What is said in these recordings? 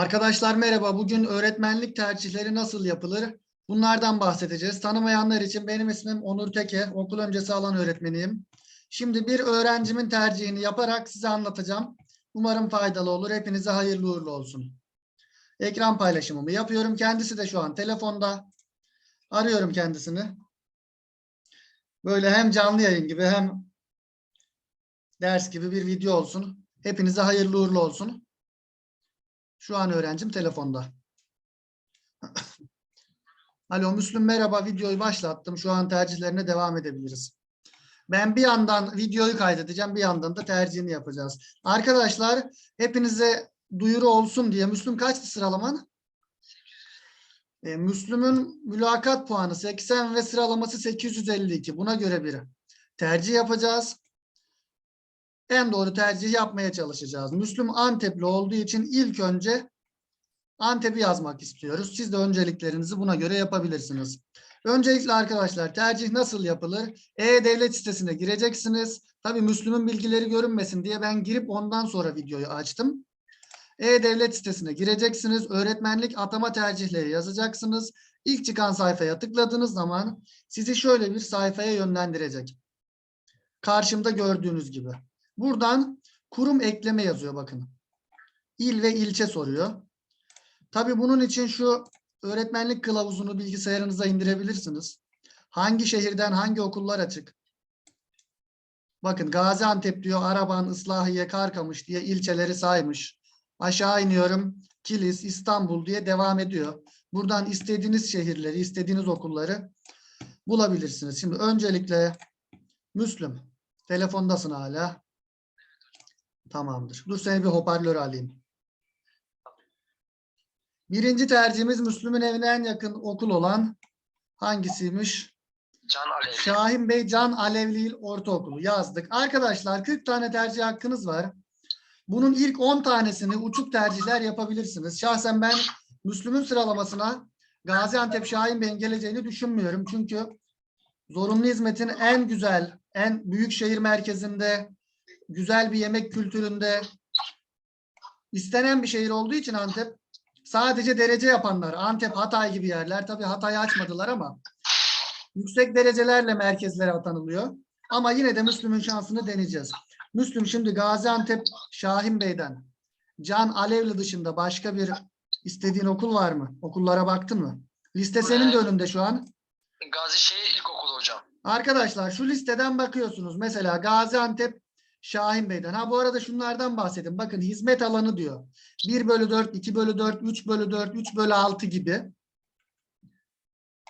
Arkadaşlar merhaba. Bugün öğretmenlik tercihleri nasıl yapılır? Bunlardan bahsedeceğiz. Tanımayanlar için benim ismim Onur Teke. Okul öncesi alan öğretmeniyim. Şimdi bir öğrencimin tercihini yaparak size anlatacağım. Umarım faydalı olur. Hepinize hayırlı uğurlu olsun. Ekran paylaşımımı yapıyorum. Kendisi de şu an telefonda. Arıyorum kendisini. Böyle hem canlı yayın gibi hem ders gibi bir video olsun. Hepinize hayırlı uğurlu olsun. Şu an öğrencim telefonda. Alo Müslüm merhaba videoyu başlattım. Şu an tercihlerine devam edebiliriz. Ben bir yandan videoyu kaydedeceğim bir yandan da tercihini yapacağız. Arkadaşlar hepinize duyuru olsun diye Müslüm kaçtı sıralaman? E, Müslüm'ün mülakat puanı 80 ve sıralaması 852. Buna göre bir tercih yapacağız en doğru tercihi yapmaya çalışacağız. Müslüm Antepli olduğu için ilk önce Antep'i yazmak istiyoruz. Siz de önceliklerinizi buna göre yapabilirsiniz. Öncelikle arkadaşlar tercih nasıl yapılır? E-Devlet sitesine gireceksiniz. Tabii Müslüm'ün bilgileri görünmesin diye ben girip ondan sonra videoyu açtım. E-Devlet sitesine gireceksiniz. Öğretmenlik atama tercihleri yazacaksınız. İlk çıkan sayfaya tıkladığınız zaman sizi şöyle bir sayfaya yönlendirecek. Karşımda gördüğünüz gibi. Buradan kurum ekleme yazıyor bakın. İl ve ilçe soruyor. Tabii bunun için şu öğretmenlik kılavuzunu bilgisayarınıza indirebilirsiniz. Hangi şehirden hangi okullar açık? Bakın Gaziantep diyor, Araban, Islahiye, Karkamış diye ilçeleri saymış. Aşağı iniyorum. Kilis, İstanbul diye devam ediyor. Buradan istediğiniz şehirleri, istediğiniz okulları bulabilirsiniz. Şimdi öncelikle Müslüm. Telefondasın hala. Tamamdır. Dur seni bir hoparlör alayım. Birinci tercihimiz Müslüm'ün evine en yakın okul olan hangisiymiş? Can Alev. Şahin Bey Can Alevli Ortaokulu yazdık. Arkadaşlar 40 tane tercih hakkınız var. Bunun ilk 10 tanesini uçuk tercihler yapabilirsiniz. Şahsen ben Müslüm'ün sıralamasına Gaziantep Şahin Bey'in geleceğini düşünmüyorum. Çünkü zorunlu hizmetin en güzel, en büyük şehir merkezinde, güzel bir yemek kültüründe istenen bir şehir olduğu için Antep sadece derece yapanlar, Antep, Hatay gibi yerler. Tabii Hatay'ı açmadılar ama yüksek derecelerle merkezlere atanılıyor. Ama yine de Müslüm'ün şansını deneyeceğiz. Müslüm şimdi Gaziantep Şahin Bey'den Can Alevli dışında başka bir istediğin okul var mı? Okullara baktın mı? Liste senin de önünde şu an. Gazişehir İlkokulu hocam. Arkadaşlar şu listeden bakıyorsunuz. Mesela Gaziantep Şahin Bey'den. Ha bu arada şunlardan bahsedin. Bakın hizmet alanı diyor. 1 bölü 4, 2 bölü 4, 3 bölü 4, 3 bölü 6 gibi.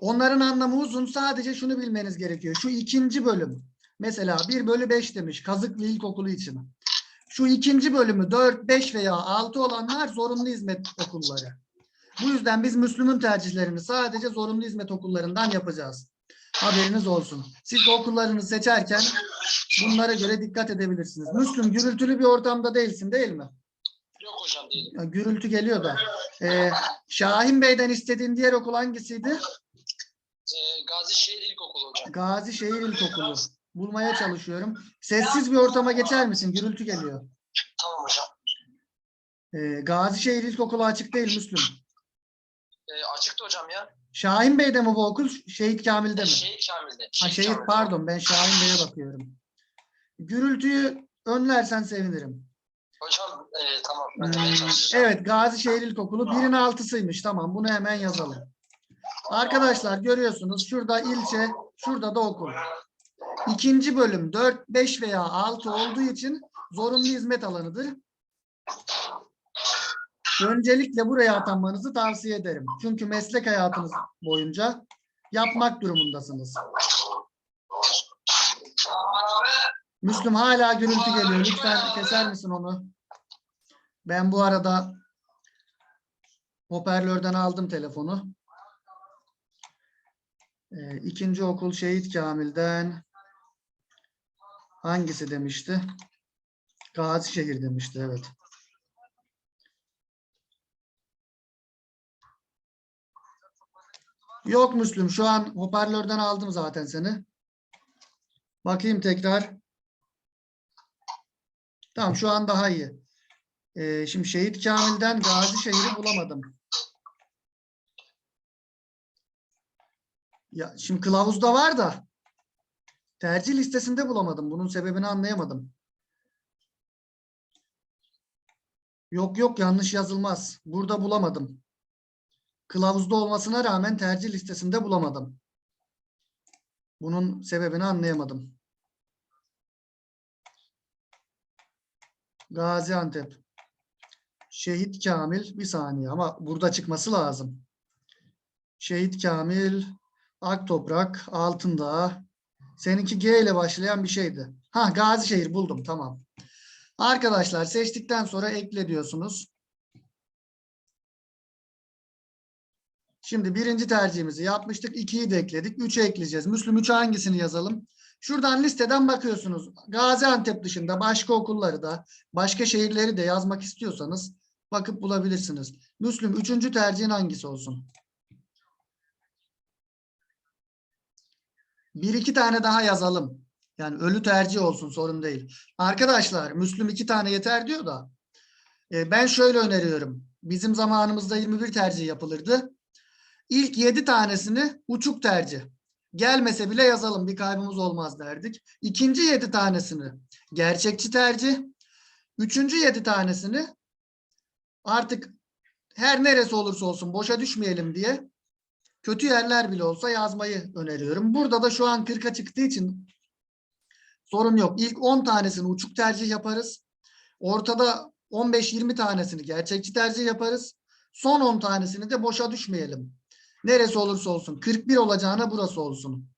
Onların anlamı uzun. Sadece şunu bilmeniz gerekiyor. Şu ikinci bölüm. Mesela 1 bölü 5 demiş. Kazıklı İlkokulu için. Şu ikinci bölümü 4, 5 veya 6 olanlar zorunlu hizmet okulları. Bu yüzden biz Müslüm'ün tercihlerini sadece zorunlu hizmet okullarından yapacağız. Haberiniz olsun. Siz de okullarınızı seçerken bunlara göre dikkat edebilirsiniz. Müslüm gürültülü bir ortamda değilsin değil mi? Yok hocam değilim. Ya, Gürültü geliyor da. Ee, Şahin Bey'den istediğin diğer okul hangisiydi? Ee, Gazişehir İlkokulu hocam. Gazi Şehir İlkokulu. Bulmaya çalışıyorum. Sessiz bir ortama geçer misin? Gürültü geliyor. Tamam hocam. Ee, Gazi Şehir İlkokulu açık değil Müslüm. Ee, açıktı hocam ya. Şahin Bey'de mi bu okul? Şehit Kamil'de mi? Şehit Kamil'de. Ha, şehit Kamil'de. pardon ben Şahin Bey'e bakıyorum. Gürültüyü önlersen sevinirim. Hocam e, tamam. Ben çalışacağım. Evet Gazişehir İlkokulu birin altısıymış. Tamam bunu hemen yazalım. Arkadaşlar görüyorsunuz şurada ilçe, şurada da okul. İkinci bölüm 4, 5 veya 6 olduğu için zorunlu hizmet alanıdır. Öncelikle buraya atanmanızı tavsiye ederim. Çünkü meslek hayatınız boyunca yapmak durumundasınız. Müslüm hala gürültü geliyor. Lütfen keser misin onu? Ben bu arada hoparlörden aldım telefonu. Ee, ikinci okul Şehit Kamil'den hangisi demişti? Gazişehir demişti evet. Yok Müslüm şu an hoparlörden aldım zaten seni. Bakayım tekrar. Tamam şu an daha iyi. Ee, şimdi Şehit Kamil'den Gazişehir'i bulamadım. Ya şimdi kılavuzda var da tercih listesinde bulamadım. Bunun sebebini anlayamadım. Yok yok yanlış yazılmaz. Burada bulamadım. Kılavuzda olmasına rağmen tercih listesinde bulamadım. Bunun sebebini anlayamadım. Gaziantep. Şehit Kamil bir saniye ama burada çıkması lazım. Şehit Kamil Aktoprak Altındağ seninki G ile başlayan bir şeydi. Ha Gazişehir buldum tamam. Arkadaşlar seçtikten sonra ekle diyorsunuz. Şimdi birinci tercihimizi yapmıştık. 2'yi de ekledik. 3'ü ekleyeceğiz. Müslüm 3'e hangisini yazalım? Şuradan listeden bakıyorsunuz. Gaziantep dışında başka okulları da başka şehirleri de yazmak istiyorsanız bakıp bulabilirsiniz. Müslüm üçüncü tercihin hangisi olsun? Bir iki tane daha yazalım. Yani ölü tercih olsun sorun değil. Arkadaşlar Müslüm iki tane yeter diyor da e, ben şöyle öneriyorum. Bizim zamanımızda 21 tercih yapılırdı. İlk 7 tanesini uçuk tercih. Gelmese bile yazalım bir kaybımız olmaz derdik. İkinci 7 tanesini gerçekçi tercih. Üçüncü 7 tanesini artık her neresi olursa olsun boşa düşmeyelim diye kötü yerler bile olsa yazmayı öneriyorum. Burada da şu an 40'a çıktığı için sorun yok. İlk 10 tanesini uçuk tercih yaparız. Ortada 15-20 tanesini gerçekçi tercih yaparız. Son 10 tanesini de boşa düşmeyelim. Neresi olursa olsun 41 olacağına burası olsun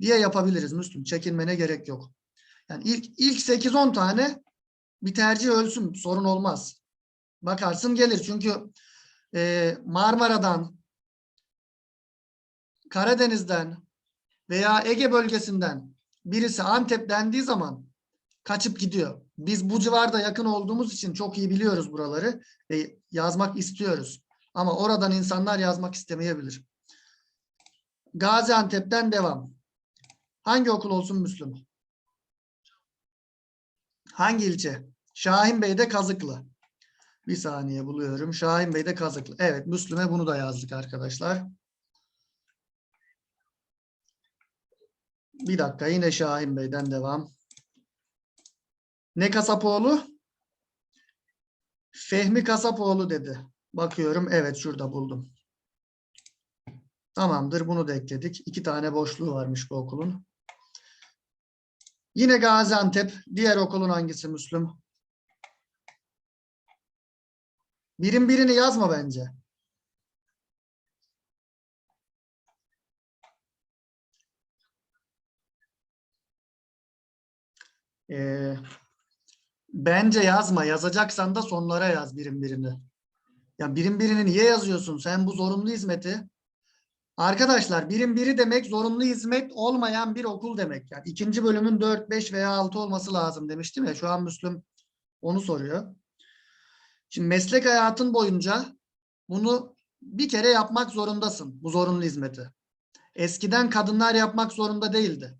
diye yapabiliriz Müslüm. Çekinmene gerek yok. Yani ilk ilk 8-10 tane bir tercih ölsün sorun olmaz. Bakarsın gelir çünkü e, Marmara'dan Karadeniz'den veya Ege bölgesinden birisi Antep dendiği zaman kaçıp gidiyor. Biz bu civarda yakın olduğumuz için çok iyi biliyoruz buraları ve yazmak istiyoruz. Ama oradan insanlar yazmak istemeyebilir. Gaziantep'ten devam. Hangi okul olsun Müslüm? Hangi ilçe? Şahinbey'de Kazıklı. Bir saniye buluyorum. Şahinbey'de Kazıklı. Evet Müslüm'e bunu da yazdık arkadaşlar. Bir dakika yine Şahin Bey'den devam. Ne Kasapoğlu? Fehmi Kasapoğlu dedi. Bakıyorum evet şurada buldum. Tamamdır bunu da ekledik. İki tane boşluğu varmış bu okulun. Yine Gaziantep. Diğer okulun hangisi Müslüm? Birim birini yazma bence. Ee, bence yazma. Yazacaksan da sonlara yaz birim birini. Ya birim birini niye yazıyorsun? Sen bu zorunlu hizmeti. Arkadaşlar birim biri demek zorunlu hizmet olmayan bir okul demek. Yani ikinci bölümün 4, 5 veya 6 olması lazım demiştim ya. Şu an Müslüm onu soruyor. Şimdi meslek hayatın boyunca bunu bir kere yapmak zorundasın. Bu zorunlu hizmeti. Eskiden kadınlar yapmak zorunda değildi.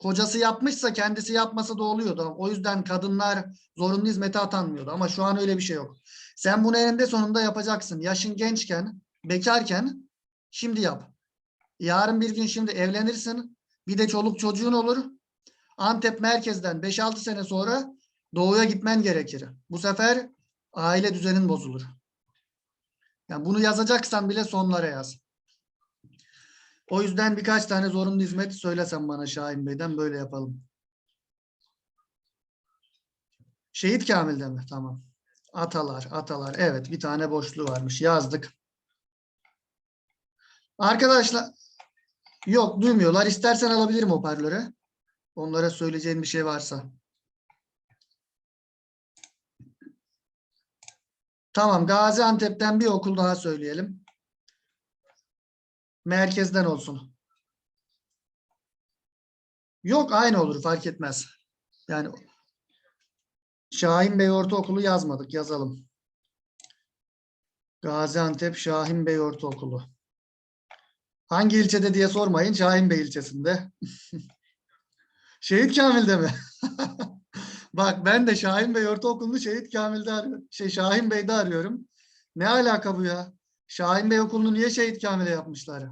Kocası yapmışsa kendisi yapmasa da oluyordu. O yüzden kadınlar zorunlu hizmete atanmıyordu. Ama şu an öyle bir şey yok. Sen bunu eninde sonunda yapacaksın. Yaşın gençken, bekarken şimdi yap. Yarın bir gün şimdi evlenirsin. Bir de çoluk çocuğun olur. Antep merkezden 5-6 sene sonra doğuya gitmen gerekir. Bu sefer aile düzenin bozulur. Yani bunu yazacaksan bile sonlara yaz. O yüzden birkaç tane zorunlu hizmet söylesen bana Şahin Bey'den böyle yapalım. Şehit Kamil'de mi? Tamam. Atalar, atalar. Evet bir tane boşluğu varmış. Yazdık. Arkadaşlar yok duymuyorlar. İstersen alabilirim hoparlörü. Onlara söyleyeceğin bir şey varsa. Tamam. Gaziantep'ten bir okul daha söyleyelim. Merkezden olsun. Yok aynı olur fark etmez. Yani Şahin Bey Ortaokulu yazmadık yazalım. Gaziantep Şahin Bey Ortaokulu. Hangi ilçede diye sormayın. Şahin Bey ilçesinde. Şehit Kamil'de mi? Bak ben de Şahin Bey Ortaokulu'nu Şehit Kamil'de arıyorum. Şey Şahin Bey'de arıyorum. Ne alaka bu ya? Şahin Bey Okulu'nu niye Şehit Kamil'e yapmışlar?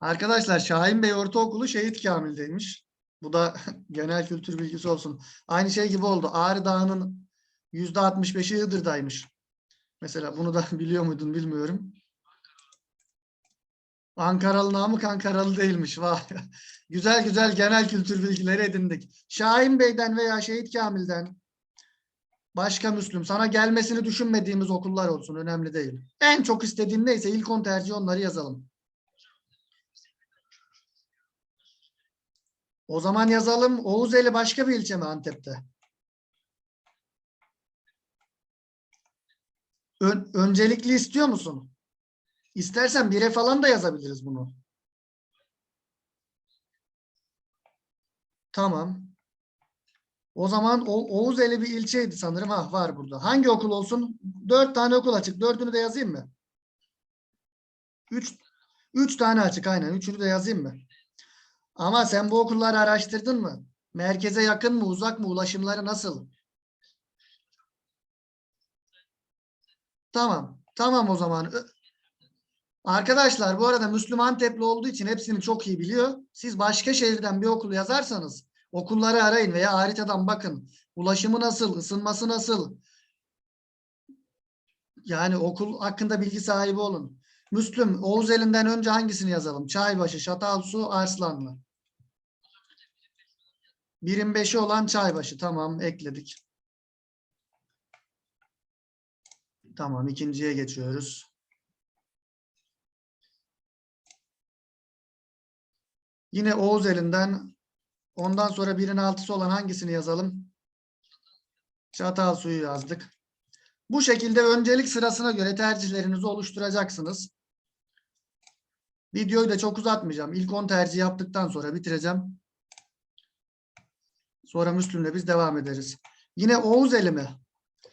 Arkadaşlar Şahin Bey Ortaokulu Şehit Kamil'deymiş. Bu da genel kültür bilgisi olsun. Aynı şey gibi oldu. Ağrı Dağı'nın yüzde 65'i Iğdır'daymış. Mesela bunu da biliyor muydun bilmiyorum. Ankaralı Namık Ankaralı değilmiş. Vay. güzel güzel genel kültür bilgileri edindik. Şahin Bey'den veya Şehit Kamil'den başka Müslüm sana gelmesini düşünmediğimiz okullar olsun. Önemli değil. En çok istediğin neyse ilk 10 tercih onları yazalım. O zaman yazalım. Oğuzeli başka bir ilçe mi Antep'te? Ön- öncelikli istiyor musun? İstersen bire falan da yazabiliriz bunu. Tamam. O zaman o Oğuzeli bir ilçeydi sanırım. Ha var burada. Hangi okul olsun? Dört tane okul açık. Dördünü de yazayım mı? Üç, üç tane açık aynen. Üçünü de yazayım mı? Ama sen bu okulları araştırdın mı? Merkeze yakın mı, uzak mı, ulaşımları nasıl? Tamam. Tamam o zaman. Arkadaşlar bu arada Müslüman Antepli olduğu için hepsini çok iyi biliyor. Siz başka şehirden bir okul yazarsanız okulları arayın veya haritadan bakın. Ulaşımı nasıl, ısınması nasıl? Yani okul hakkında bilgi sahibi olun. Müslüm, Oğuz elinden önce hangisini yazalım? Çaybaşı, Çatalsu, Arslanlı. Birim beşi olan Çaybaşı. Tamam, ekledik. Tamam, ikinciye geçiyoruz. Yine Oğuz elinden ondan sonra birin altısı olan hangisini yazalım? Çatal suyu yazdık. Bu şekilde öncelik sırasına göre tercihlerinizi oluşturacaksınız. Videoyu da çok uzatmayacağım. İlk 10 tercih yaptıktan sonra bitireceğim. Sonra Müslüm'le biz devam ederiz. Yine Oğuz eli mi?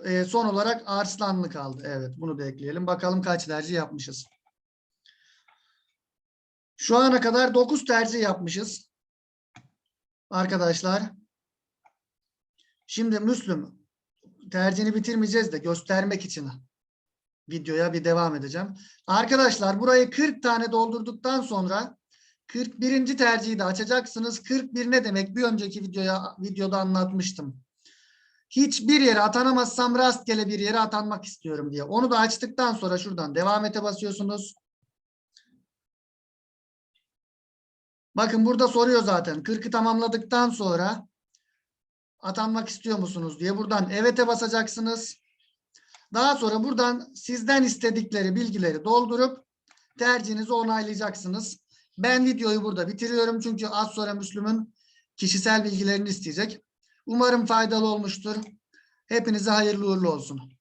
Ee, son olarak Arslanlı kaldı. Evet bunu da ekleyelim. Bakalım kaç tercih yapmışız. Şu ana kadar 9 tercih yapmışız. Arkadaşlar. Şimdi Müslüm tercihini bitirmeyeceğiz de göstermek için videoya bir devam edeceğim. Arkadaşlar burayı 40 tane doldurduktan sonra 41. tercihi de açacaksınız. 41 ne demek? Bir önceki videoya videoda anlatmıştım. Hiçbir yere atanamazsam rastgele bir yere atanmak istiyorum diye. Onu da açtıktan sonra şuradan devam ete basıyorsunuz. Bakın burada soruyor zaten. 40'ı tamamladıktan sonra atanmak istiyor musunuz diye buradan evet'e basacaksınız. Daha sonra buradan sizden istedikleri bilgileri doldurup tercihinizi onaylayacaksınız. Ben videoyu burada bitiriyorum çünkü az sonra Müslüm'ün kişisel bilgilerini isteyecek. Umarım faydalı olmuştur. Hepinize hayırlı uğurlu olsun.